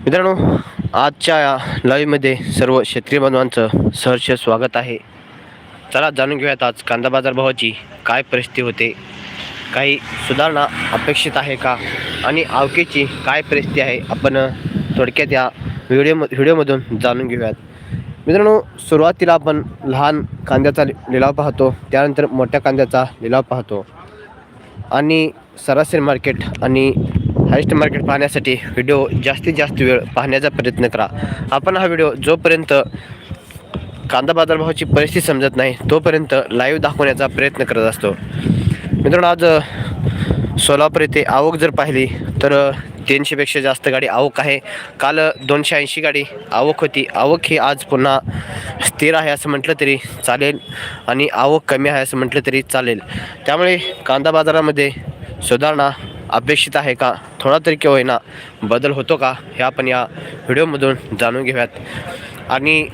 मित्रांनो आजच्या या लाईव्हमध्ये सर्व शेतकरी बांधवांचं सहर्ष स्वागत आहे. चला जाणून घेऊयात आज कांदा बाजार भावाची काय परिस्थिती होते. काही सुधारणा अपेक्षित आहे का? आणि आवकेची काय परिस्थिती आहे? आपण थोडक्यात या व्हिडिओ व्हिडिओमधून जाणून घेऊयात. मित्रांनो सुरुवातीला आपण लहान कांद्याचा लिलाव पाहतो. त्यानंतर मोठ्या कांद्याचा लिलाव पाहतो. आणि सरासरी मार्केट आणि हायस्ट मार्केट पाहण्यासाठी व्हिडिओ जास्तीत जास्त वेळ पाहण्याचा प्रयत्न करा. आपण हा व्हिडिओ जोपर्यंत कांदा बाजारभावाची परिस्थिती समजत नाही तोपर्यंत लाईव्ह दाखवण्याचा प्रयत्न करत असतो. मित्रांनो आज सोलापूर येथे आवक जर पाहिली तर तीनशेपेक्षा जास्त गाडी आवक आहे. काल दोनशे ऐंशी गाडी आवक होती. आवक ही आज पुन्हा स्थिर आहे असं म्हटलं तरी चालेल आणि आवक कमी आहे असं म्हटलं तरी चालेल. त्यामुळे कांदा बाजारामध्ये सुधारणा अपेक्षित आहे का? थोडा तरी केव्हा होईना बदल होतो का? हे आपण या व्हिडिओमधून जाणून घेऊयात. आणि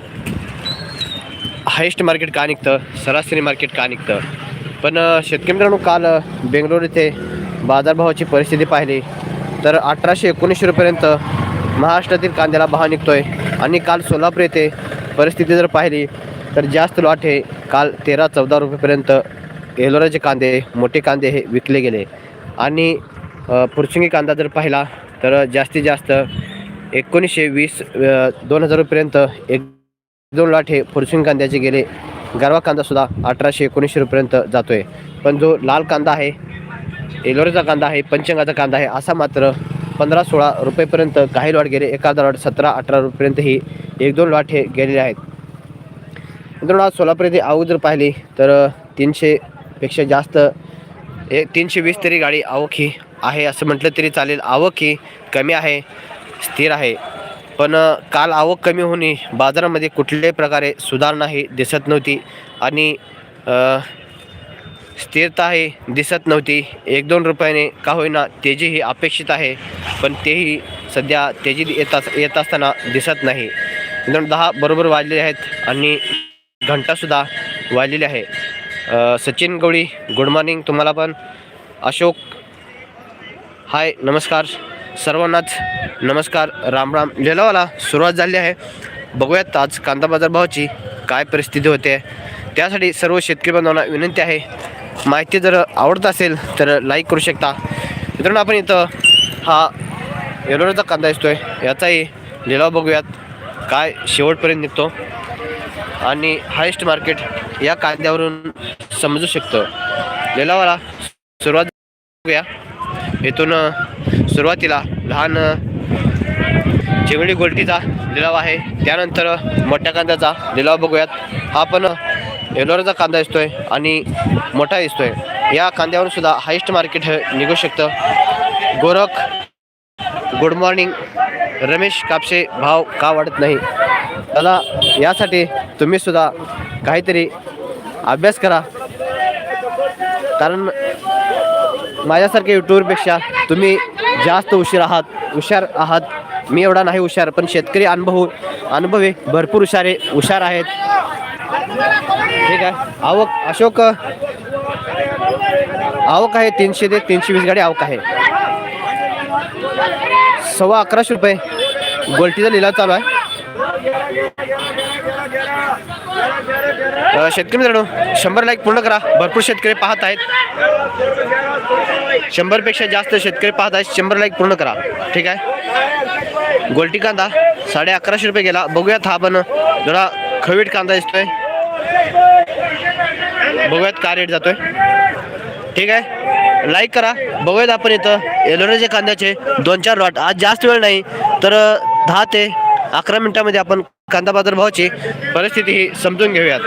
हायेस्ट मार्केट का निघतं? सरासरी मार्केट का निघतं? पण शेतकरी मित्रांनो काल बेंगलोर येथे बाजारभावाची परिस्थिती पाहिली. तर अठराशे एकोणीसशे रुपयेपर्यंत महाराष्ट्रातील कांद्याला भाव आहे आणि काल सोलापूर येथे परिस्थिती जर पाहिली तर जास्त लॉट हे काल तेरा चौदा रुपयेपर्यंत एलोराचे कांदे मोठे कांदे हे विकले गेले. आणि अ, कांदा जर पाहिला तर जास्तीत जास्त एकोणीसशे वीस दोन हजारपर्यंत एक दोन लाट हे फुरसुंग कांद्याचे गेले. गारवा कांदासुद्धा अठराशे एकोणीसशे रुपयेपर्यंत जातो आहे पण जो लाल कांदा आहे एलोरेचा कांदा आहे पंचंगाचा कांदा आहे असा मात्र पंधरा सोळा रुपयेपर्यंत काही लॉट गेले. एखादा लॉट सतरा अठरा रुपयेपर्यंत ही एक दोन लॉट हे गेलेले आहेत. मित्रांनो आज सोलापूर आऊ आवक जर पाहिली तर तीनशेपेक्षा जास्त एक तीनशे वीस तरी गाडी आवक ही आहे असं म्हटलं तरी चालेल. आवक ही कमी आहे स्थिर आहे. पण काल आवक कमी होणे बाजारामध्ये कुठल्याही प्रकारे सुधारणा ही दिसत नव्हती आणि स्थिरता ही दिसत नव्हती. एक दोन रुपयाने का होईना तेजी ही अपेक्षित आहे पण तेही सध्या तेजी येत अस येत असताना दिसत नाही. दोन दहा बरोबर वाजलेले आहेत आणि घंटासुद्धा वाजलेली आहे. सचिन गवळी गुड मॉर्निंग तुम्हाला पण. अशोक हाय नमस्कार. सर्वांनाच नमस्कार. राम राम. लिलावाला सुरुवात झाली आहे. बघूयात आज कांदा बाजार भावाची काय परिस्थिती होते. त्यासाठी सर्व शेतकरी बांधवांना विनंती आहे. माहिती जर आवडत असेल तर लाईक करू शकता. मित्रांनो आपण इथं हा येलोराचा कांदा दिसतोय. याचाही लिलाव बघूयात. काय शेवटपर्यंत निघतो. आणि हायेस्ट मार्केट या कांद्यावरून समजू शकतो. लिलावाला सुरुवात बघूया. इथून सुरुवातीला लहान अ, चिंगडी लिलाव आहे. त्यानंतर मोठ्या कांद्याचा लिलाव बघूयात. हा पण एलोराचा कांदा दिसतोय आणि मोठा दिसतोय. या कांद्यावर सुद्धा हायेस्ट मार्केट हे निघू शकतं. Gorakh good morning. Ramesh Kapse भाव का वाढत नाही? त्याला यासाठी तुम्ही सुद्धा काहीतरी अभ्यास करा. कारण माझ्यासारख्या युट्यूबरपेक्षा तुम्ही जास्त उशीर आहात हुशार आहात. मी एवढा नाही हुशार पण शेतकरी अनुभव अनुभवी भरपूर हुशारे हुशार आहेत. ठीक आहे. आवक अशोक आवक आहे तीनशे ते तीनशे वीस गाडी आवक आहे. सव्वा अकराशे रुपये. गोल्टीचा लिलाव चालू आहे. शेतकरी मित्रांनो शंभर लाईक पूर्ण करा. भरपूर शेतकरी पाहत आहेत. शंभरपेक्षा जास्त शेतकरी पाहत आहेत. शंभर लाईक पूर्ण करा. ठीक आहे? गोल्टी कांदा साडे अकराशे रुपये गेला. बघूयात हा पण जरा खवीट कांदा दिसतोय. बघूयात का रेट जातोय. ठीक आहे? लाईक करा. बघूयात आपण इथं एलोराचे कांद्याचे दोन चार लॉट आज जास्त वेळ नाही तर दहा ते अकरा मिनिटामध्ये आपण कांदा बाजार भावाची परिस्थिती ही समजून घेऊयात.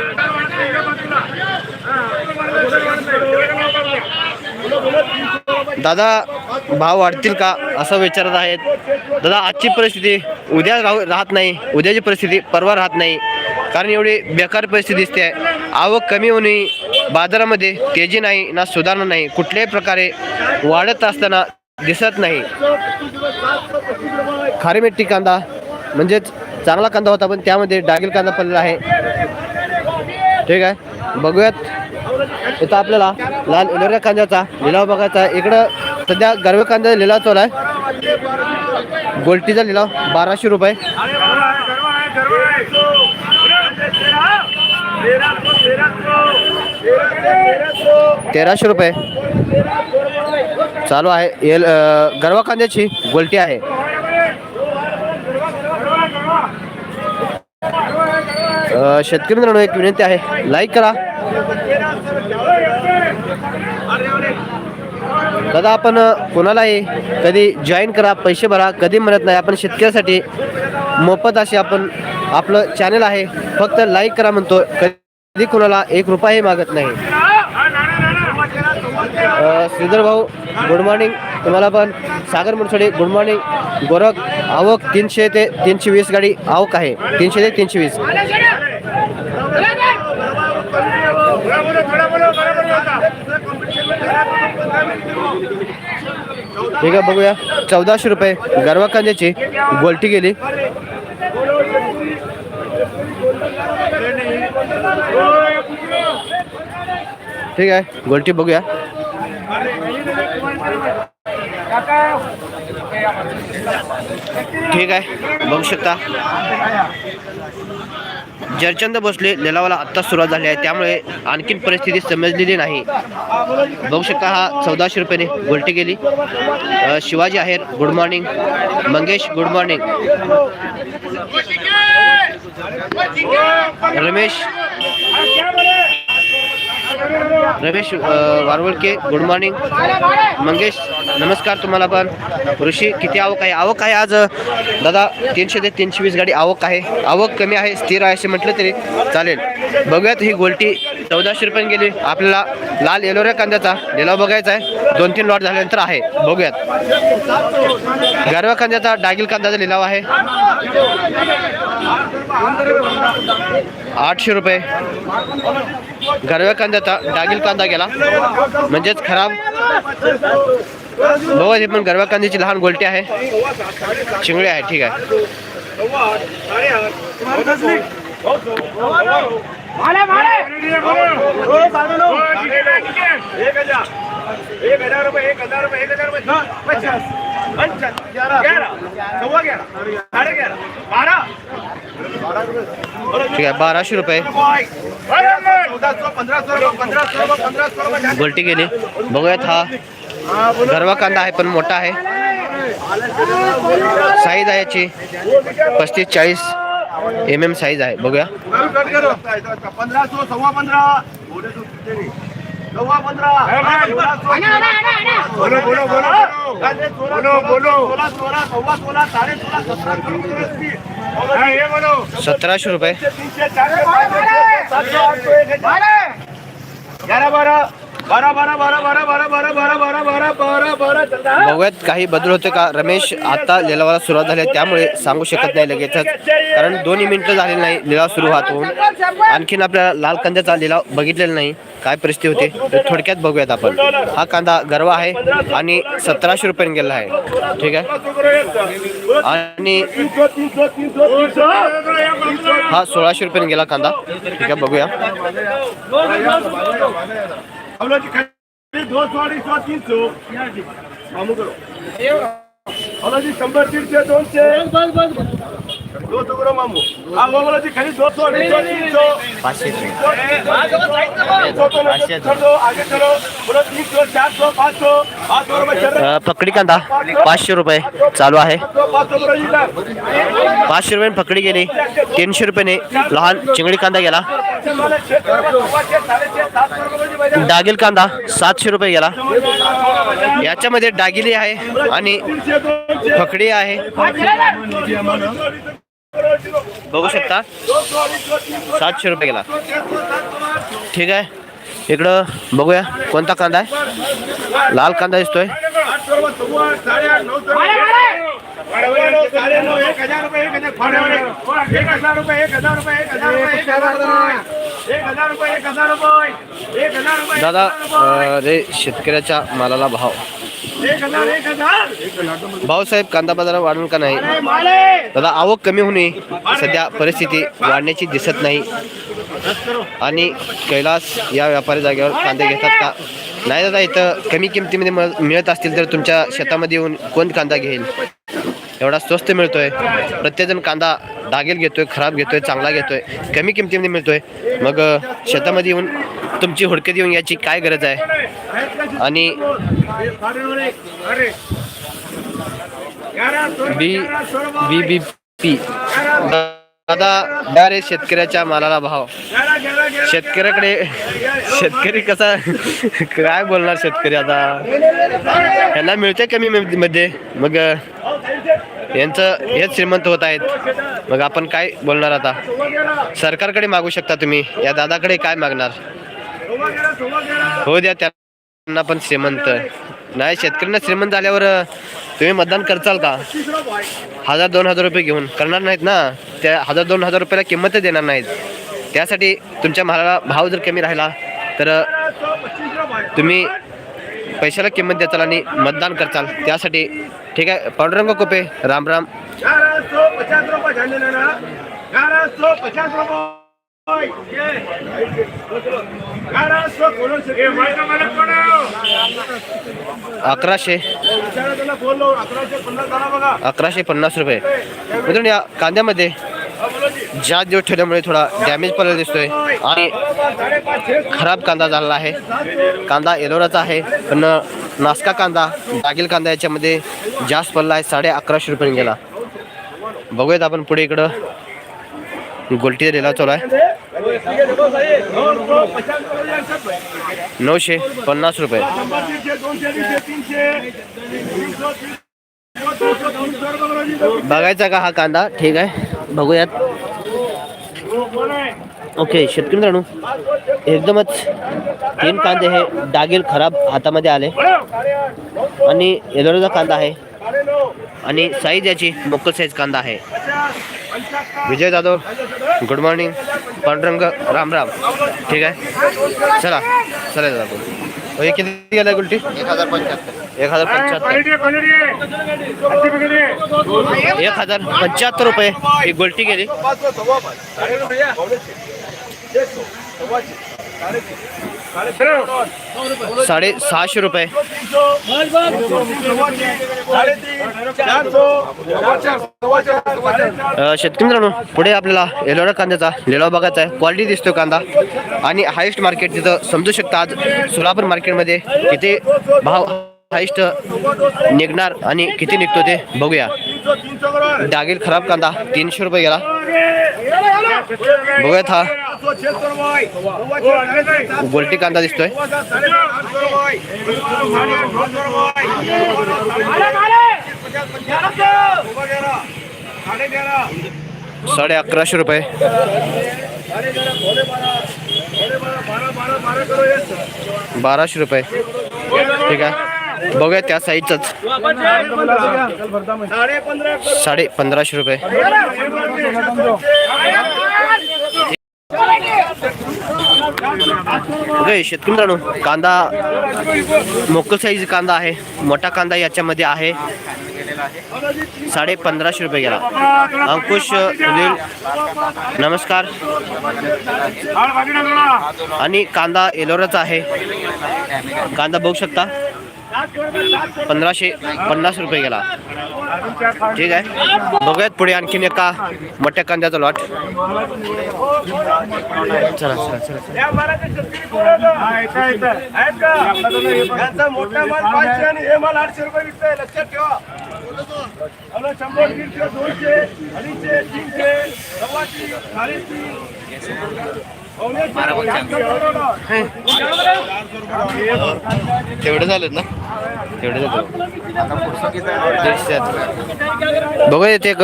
दादा भाव वाढतील का असं विचारत आहेत. दादा आजची परिस्थिती उद्या राहू राहत नाही उद्याची परिस्थिती परवा राहत नाही. कारण एवढी बेकार परिस्थिती दिसते आहे. आवक कमी होणे बाजारामध्ये तेजी नाही ना सुधारणा नाही कुठल्याही प्रकारे वाढत असताना दिसत नाही. खारी मिट्टी कांदा म्हणजेच चांगला कांदा होता पण त्यामध्ये डागील कांदा पडलेला आहे. ठीक आहे. बघूयात. इथं आपल्याला लाल उलर्या कांद्याचा लिलाव बघायचा इकडं सध्या गरवे कांदा लिलाव चालू आहे. गोल्टीचा लिलाव बाराशे रुपये. तेराशे रुपये. चालू आहे. एल गरवा कांद्याची गोल्टी आहे. शेतकरी मित्रांनो एक विनंती आहे. लाईक करा. दादा आपण कोणालाही कधी जॉईन करा पैसे भरा कधी म्हणत नाही. आपण शेतकऱ्यासाठी मोफत असे आपण आपलं चॅनल आहे. फक्त लाईक करा म्हणतो. कधी कोणाला एक रुपयाही मागत नाही. श्रीधर भाऊ गुड मॉर्निंग तुम्हाला पण सागर मुरसडे गुड मॉर्निंग गोरख आवक तीनशे ते तीनशे वीस गाडी आवक आहे. तीनशे ते तीनशे वीस. ठीक आहे, बघूया. चौदाशे रुपये गरवा कांद्याची गोल्टी गेली. ठीक आहे, गोल्टी बघूया. ठीक आहे, बघू शकता. जरचंद भोसले लिलावाला आत्ताच सुरुवात झाली आहे. त्यामुळे आणखीन परिस्थिती समजलेली नाही. बघू शकता हा चौदाशे रुपयाने गोलटी गेली. Shivaji Aher good morning Mangesh good morning Ramesh. Ramesh Warwalke good morning Mangesh. नमस्कार तुम्हाला पण. ऋषी किती आवक आहे? आवक आहे आज दादा तीनशे ते तीनशे वीस गाडी आवक आहे. आवक कमी आहे स्थिर आहे असे म्हटलं तरी चालेल. बघूयात ही गोल्टी. चौदाशे रुपये गेली. आपल्याला लाल येलोऱ्या कांद्याचा. लिलाव बघायचा आहे. दोन तीन लॉट झाल्यानंतर आहे. बघूयात. गारवा कांद्याचा डागिल कांद्याचा लिलाव आहे. आठशे रुपये. गरव्या कांद्याचा डागिल कांदा गेला. म्हणजेच खराब. बघा हे पण गरव्या कांद्याची लहान गोलटी आहे चिंगळी आहे ठीक आहे एक हज़ार रुपये एक हज़ार रुपये एक हज़ार पचास ग्यारह ग्यारह साढ़े ग्यारह बारह ठीक बाराशे रुपये गोलटी गेली बघूयात हा गर्वा कांदा आहे पण मोठा आहे. साईज आहे याची. पस्तीस चाळीस एम एम साईज आहे. बघूया. सतराशे रुपये. बारा. बघूयात काही बदल होते का रमेश आता लिलावाला सुरुवात झाली त्यामुळे सांगू शकत नाही लगेचच कारण दोन्ही मिनिटं झालेली नाही लिलाव सुरू होतो आणखीन आपल्याला लाल कांद्याचा लिलाव बघितलेला नाही काय परिस्थिती होते थोडक्यात बघूयात आपण हा कांदा गरवा आहे आणि सतराशे रुपयाने गेला आहे ठीक आहे आणि हा सोळाशे रुपयाने गेला कांदा ठीक आहे बघूया हम लोग दो सौ अढ़ी सौ तीन सौ मामू करो हम लोग शंबर तीन से दोन से बस बस बस पाचशे पकडी कांदा पाचशे रुपये चालू आहे. पाचशे रुपये पकडी गेली तीनशे रुपयाने लहान चिंगडी कांदा गेला. डागिल कांदा सातशे रुपये गेला. याच्यामध्ये डागिली आहे आणि फकडी आहे. बघू शकता. सातशे रुपये गेला. ठीक आहे. इकडं बघूया कोणता कांदा आहे. लाल कांदा दिसतोय. दादा रे शेतकऱ्याच्या मालाला भाव. भाऊसाहेब कांदा बाजार वाढून का नाही? दादा आवक कमी होणे सध्या परिस्थिती वाढण्याची दिसत नाही. आणि कैलास या व्यापारी जागेवर कांदे घेतात का? नाही दादा इथं कमी किमतीमध्ये मळ- मिळत असतील तर तुमच्या शेतामध्ये येऊन कोण कांदा घेईल? एवढा स्वस्त मिळतोय. प्रत्येकजण कांदा डागेल घेतोय खराब घेतोय चांगला घेतोय. कमी किमतीमध्ये मिळतोय. मग शेतामध्ये येऊन तुमची हुडकत येऊन याची काय गरज आहे? आणि बी बी बी पी दादा डायरेक्ट शेतकऱ्याच्या मालाला भाव. शेतकऱ्याकडे शेतकरी कसा काय बोलणार शेतकरी आता? यांना मिळते कमी मध्ये? मग यांचं हेच श्रीमंत होत आहेत. मग आपण काय बोलणार आता? सरकारकडे मागू शकता तुम्ही. या दादाकडे काय मागणार? हो द्या त्यांना पण श्रीमंत. नाही शेतकऱ्यांना श्रीमंत झाल्यावर तुम्ही मतदान करचाल का? हजार दोन हजार रुपये घेऊन. करणार नाहीत ना? त्या हजार दोन हजार रुपयाला किंमतच देणार नाहीत. त्यासाठी तुमच्या मालाला भाव जर कमी राहिला तर तुम्ही पैशाला किंमत देताल आणि मतदान करचाल. त्यासाठी ठीक आहे पांडुरंग कोपे राम राम. अकराशे. अकराशे पन्नास रुपये. मित्रांनो या कांद्यामध्ये जात दिवस ठेवल्यामुळे थोडा डॅमेज पडलेला दिसतोय आणि खराब कांदा झालेला आहे. कांदा एलोराचा आहे पण नास्का कांदा दागील कांदा याच्यामध्ये जास्त पडला आहे साडे अकराशे रुपये गेला बघूयात आपण पुढे इकडं. गोलटी लिला चालू आहे. नऊशे पन्नास रुपये. बघायचा का हा कांदा? ठीक आहे. बघूयात. ओके शेतकरी मित्रांनो एकदमच तीन कांदे हे डागील खराब हातामध्ये आले. आणि येलोचा कांदा आहे. आणि साईज याची मोकल साईज कांदा आहे. Vijay Jadhav good morning Pandurang Ram Ram. ठीक आहे? चला चला दादा आपण हो, हे किती गेलं गुलटी? एक हजार पंच्याहत्तर एक हजार पंच्याहत्तर. एक हजार पंच्याहत्तर रुपये. ही गुलटी गेली. सौ साडे सहाशे रुपये. शेतकरी मित्रांनो पुढे आपल्याला येलोडा कांद्याचा लिलाव बघायचा आहे. क्वालिटी दिसतो कांदा. आणि हायेस्ट मार्केट तिथं समजू शकता आज सोलापूर मार्केटमध्ये किती भाव हायस्ट निघणार आणि किती निघतो ते बघूया. डागील खराब कांदा तीनशे रुपये गेला. बघूयात हा. गोलटी कांदा दिसतोय. साडे अकराशे रुपये. बाराशे रुपये. ठीक आहे. बघूया त्या साईजच. साडे पंधराशे रुपये. शेतकरी मित्रांनो कांदा मोकल साईज कांदा आहे. मोठा कांदा याच्यामध्ये आहे. साडे पंधराशे रुपये गेला. अंकुश नमस्कार. आणि कांदा एलोराचा आहे. कांदा बघू शकता. पंधराशे पन्नास रुपये गेला. ठीक आहे. बघूयात पुढे आणखीन एका मोठ्या कांद्याचा लॉट चला चला चला मोठा माल पाचशे आणि हे माल आठशे रुपये विकतोय. लक्षात ठेवा. शंभर दीडशे दोनशे अडीचशे तीनशे सव्वाशे साडेतीन तेवढे झालेत ना? तेवढे झाले. बघूया येते एक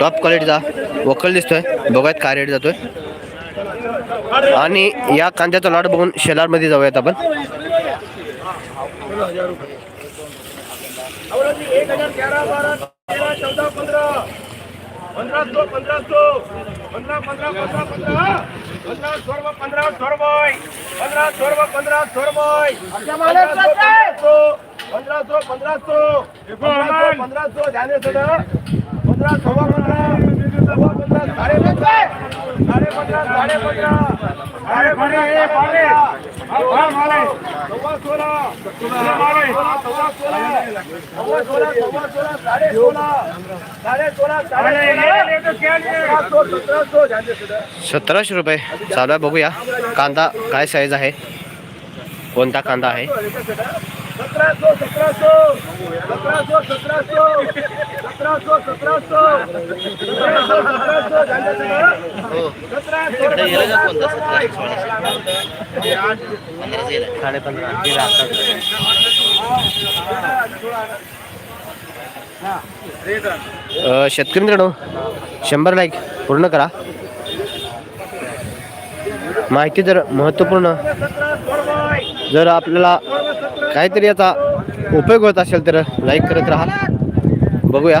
टॉप क्वालिटीचा वकल दिसतोय. बघूयात काय रेट जातोय. आणि या कांद्याचा लॉट बघून शेलारमध्ये जाऊयात आपण. एक हजार ग्यारह बारह तेरह चौदह पंद्रह पंद्रह सौ पंद्रह सौ पंद्रह पंद्रह पंद्रह पंद्रह पंद्रह सौ रुपये पंद्रह सौ रुपये पंद्रह सौ रुपये पंद्रह सौ रुपये पंद्रह सौ पंद्रह सौ पंद्रह सौ पंद्रह सौ ध्यान से पंद्रह सौ पंद्रह सवा पंद्रह सतराशे रुपये. चालू आहे बघूया. कांदा काय साईज आहे? कोणता कांदा आहे? सतराशो सतराशो. सतराशो सतराशो. सतराशो सतराशो. साडे पंधरा शेतकरी मित्रांनो शंभर लाईक पूर्ण करा. माहिती जर महत्त्वपूर्ण जर आपल्याला काहीतरी याचा उपयोग होत असेल तर लाईक करत राहा. बघूया.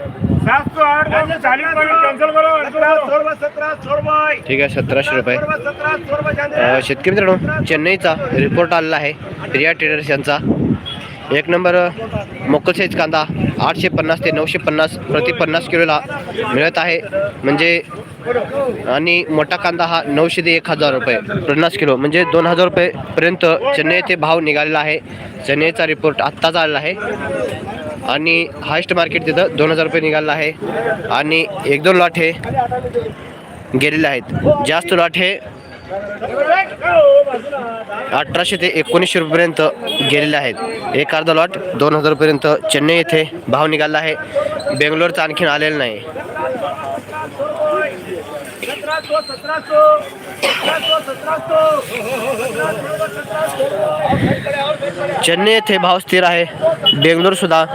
आठ चालीस कॅन्सल करो ठीक आहे सतराशे रुपये. अ, शेतकरी मित्रांनो चेन्नईचा रिपोर्ट आलेला आहे. प्रिया ट्रेडर्स यांचा. एक नंबर मोकल साईज कांदा आठशे पन्नास ते नऊशे पन्नास प्रति पन्नास किलोला मिळत आहे. म्हणजे आणि मोठा कांदा हा नऊशे ते एक हजार रुपये पन्नास किलो. म्हणजे दोन हजार रुपयेपर्यंत चेन्नई येथे भाव निघालेला आहे. चेन्नईचा रिपोर्ट आत्ताच आलेला आहे. आणि हायस्ट मार्केट तिथं दोन हजार रुपये निघालेलं आहे. आणि एक दोन लॉट हे गेलेले आहेत. जास्त लॉट हे अठराशे ते एकोणीसशे रुपयेपर्यंत गेलेले आहेत. एक अर्धा लॉट दोन हजार रुपयेपर्यंत चेन्नई येथे भाव निघाला आहे. बेंगलोरचा आणखीन आलेला नाही. चेन्नई येथे भाव स्थिर आहे. बेंगलोर सुद्धा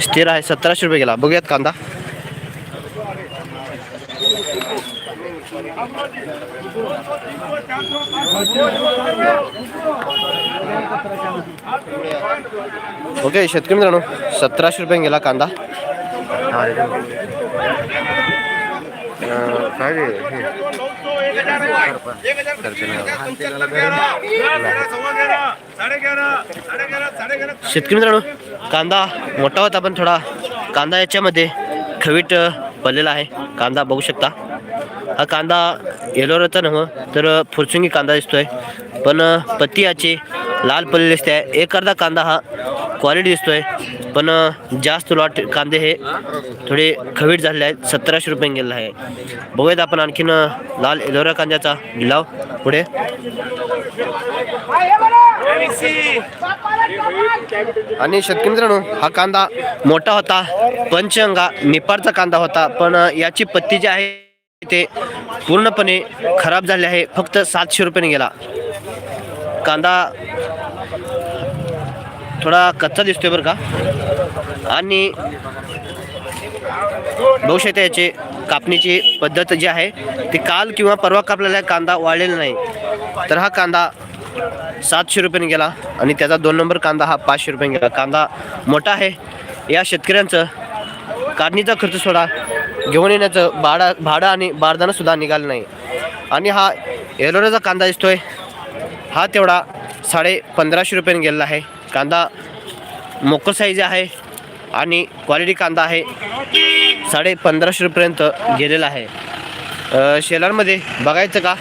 स्थिर आहे. सतराशे रुपये गेला. बघूयात कांदा. ओके शेतकरी मित्रांनो सतराशे रुपये गेला कांदा. काय शेतकरी मित्रांनो कांदा मोठा होता पण थोडा कांदा याच्यामध्ये खवीट पडलेला आहे. कांदा बघू शकता. हा कांदा येलोराचा नव्ह तर फुरसुंगी कांदा दिसतोय. पण अ, पत्ती याची लाल पडलेली दिसते. एक अर्धा कांदा हा क्वालिटी दिसतोय. पण जास्त लॉट कांदे हे थोडे खवीट झालेले आहेत. सतराशे रुपये गेलेला आहे. बघूयात आपण आणखीन लाल एलोरा कांद्याचा लिलाव पुढे. आणि शेतकरी मित्रांनो हा कांदा मोठा होता. पंचअंगा निपारचा कांदा होता. पण याची पत्ती जी आहे ते पूर्णपणे खराब झाले आहे. फक्त सातशे रुपयाने गेला. कांदा थोडा कच्चा दिसतोय बरं का. आणि बघू शकता याचे कापणीची पद्धत जी आहे ती काल किंवा परवा कापलेला कांदा वाढलेला नाही. तर हा कांदा सातशे रुपयाने गेला आणि त्याचा दोन नंबर कांदा हा पाचशे रुपयाने गेला. कांदा मोठा आहे. या शेतकऱ्यांचं काढणीचा खर्च सोडा घेऊन येण्याचं भाडा भाडं आणि बारदानंसुद्धा निघालं नाही. आणि हा एलोराचा कांदा दिसतोय. हा तेवढा साडे पंधराशे रुपयाने गेलेला आहे. कांदा मोकळ साईज आहे आणि क्वालिटी कांदा आहे. साडे पंधराशे रुपयेपर्यंत गेलेला आहे. शेलारमध्ये बघायचं का?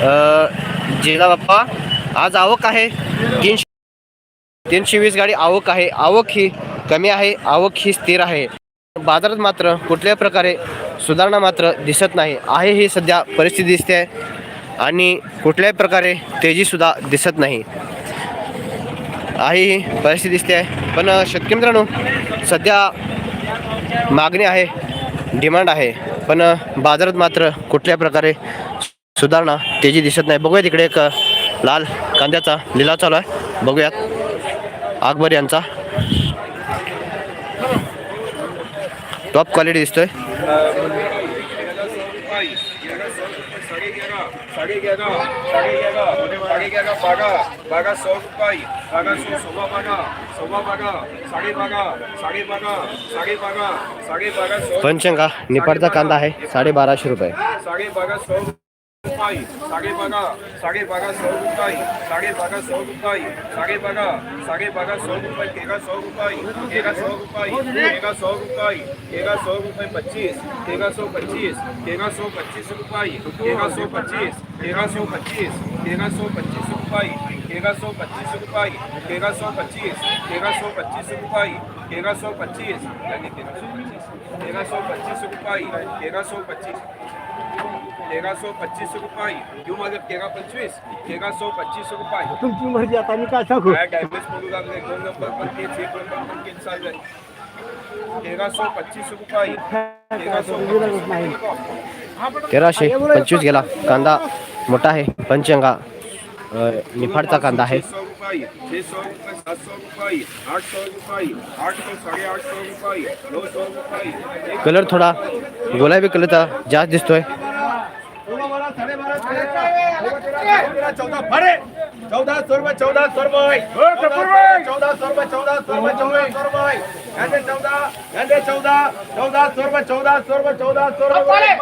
अ, जिल्हा बाप्पा आज आवक आहे. तीनशे तीनशे वीस गाडी आवक आहे. आवक ही कमी आहे आवक ही स्थिर आहे. बाजारात मात्र कुठल्याही प्रकारे सुधारणा मात्र दिसत नाही. आहे ही सध्या परिस्थिती दिसते. आहे आणि कुठल्याही प्रकारे तेजीसुद्धा दिसत नाही. आहे ही परिस्थिती दिसते आहे. पण शक्य शेतकरी मित्रांनो सध्या मागणी आहे डिमांड आहे. पण बाजारात मात्र कुठल्या प्रकारे सुधारणा तेजी दिसत नाही. बघूया तिकडे एक लाल कांद्याचा लिलाव चालू आहे. बघूयात अकबर यांचा. टॉप क्वालिटी दिसतोय साडे ग्यारह साडे ग्यारह साडे ग्यारह साडे ग्यारह बागा. बागा सौ रुपये. बागा सौ सव्वा बागा. सव्वा बागा. साडे बागा. साडे बागा. साडे बागा. साडे बागा सौ. पंचंगा निपाडचा कांदा आहे साडेबाराशे रुपये. साडे बागा सौ रुपये साडे बागा साडे बागा सौ रुपये साडे बागा सौ रुपये साडे बागा साडे बागा सौ रुपये तेरह सौ रुपये तेरह सौ रुपये तेरह सौ रुपये तेरह सौ रुपये पच्चीस तेरह सौ पच्चीस तेरह सौ पच्चीस रुपये तेरह सौ पच्चीस तेरह सौ पच्चीस तेरह सौ पच्चीस रुपये तेरह सौ पच्चीस रुपये तेरह सौ पच्चीस तेरह सौ पच्चीस रुपये तेरह सौ पच्चीस यानी तेरह सौ पच्चीस तेरह सौ पच्चीस रुपये तेरह सौ पच्चीस तेरह सौ पच्चीस रुपये. क्यों तेरह पच्चीस तेरह सौ पच्चीस रुपये. तुमची मर्जी आता मी काय सांगू? काय डॅमेज पडू लागले दोन नंबर पण तेच एक नंबर पण तेच चाललंय तेरह सौ पच्चीस रुपये. तेरह सौ विचारच नाही तेराशे पंचवीस गेला. कांदा मोठा आहे. पंचंगा निफाडचा कांदा आहे. छह सौ रुपये छह सौ रुपये सात सौ रुपये आठ सौ रुपये आठ सौ साढ़े आठ सौ रुपये नौ सौ रुपये कलर थोडा गुलाबी कलरचा जास्त दिसतोय. चौदह भरे चौदह सौ रुपये चौदह सौ रुपये चौदह सौ रुपये चौदह सौ रुपये चौदह सौ रुपये यांचे चौदह यांचे चौदह चौदह सौ रुपये चौदह सौ रुपये चौदह सौ रुपये.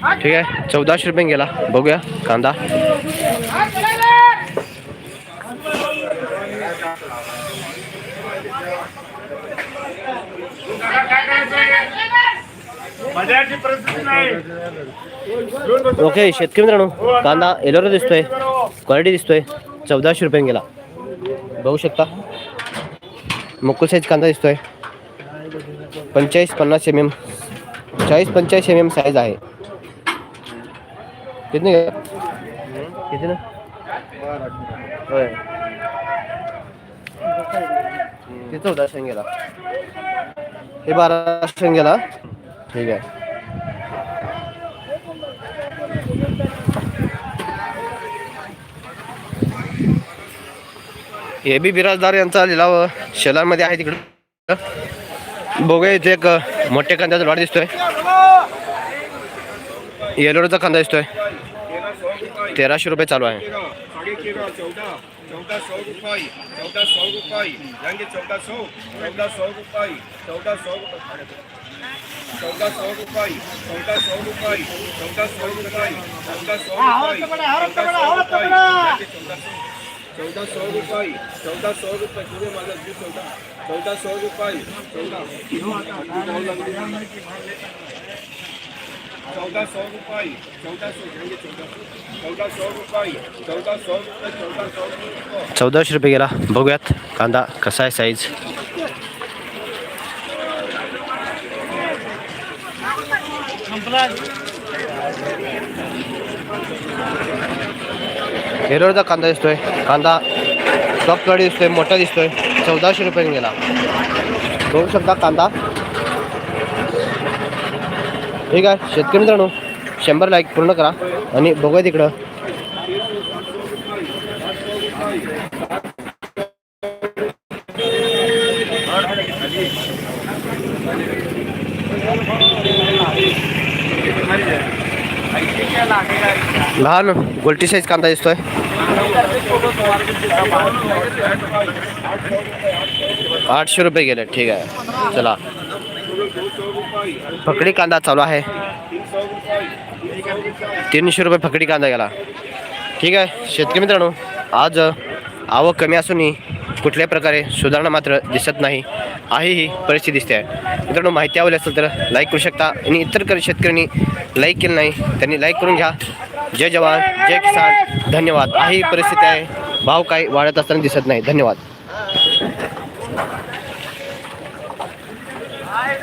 ठीक आहे. चौदाशे रुपये गेला. बघूया. कांदा. ओके शेतकरी मित्रांनो कांदा एलोरा दिसतोय. क्वालिटी दिसतोय. चौदाशे रुपये गेला. बघू शकता. मुकुल साईज कांदा दिसतोय. पंचेचाळीस पन्नास एम एम चाळीस पंचेचाळीस एम एम साईज आहे. किती किती ना होय ते चौदाशे गेला हे बारा गेला ठीक आहे हे बी बिराजदार यांचा लिलाव शेलारमध्ये आहे तिकडं. बघूया इथे एक मोठ्या कांद्याचा लॉट दिसतोय. येलोचा कांदा दिसतोय. तेराशे रुपये चालू आहे चौदह सौ रुपये चौदह सौ रुपये जाएंगे चौदह सौ चौदह सौ रुपये रुपये चौदह सौ रुपये चौदह सौ म्हणजे चौदह सौ चौदह सौ रुपये चौदह सौ रुपये चौदह सौ रुपये. चौदाशे रुपये गेला. बघूयात कांदा कसा आहे साईज एरोरचा कांदा दिसतोय. कांदा सॉफ्ट दिसतोय मोठा दिसतोय. चौदाशे रुपये गेला. बघू शकता कांदा. ठीक आहे शेतकरी मित्रांनो शंभर लाईक पूर्ण करा आणि बघूया तिकडं. लहान गोल्टी साईज कांदा दिसतोय. आठशे रुपये गेले ठीक आहे. चला. फकडी कांदा चालू आहे. तीनशे रुपये फकडी कांदा गेला. ठीक आहे शेतकरी मित्रांनो आज आवक कमी असूनही कुठल्याही प्रकारे सुधारणा मात्र दिसत नाही. आहे ही परिस्थिती दिसते. आहे मित्रांनो माहिती आवडली असेल तर लाईक करू शकता आणि इतर काही शेतकऱ्यांनी लाईक केलं नाही त्यांनी लाईक करून घ्या. जय जवान जय किसान. धन्यवाद. आहे ही परिस्थिती आहे. भाव काही वाढत असताना दिसत नाही. धन्यवाद.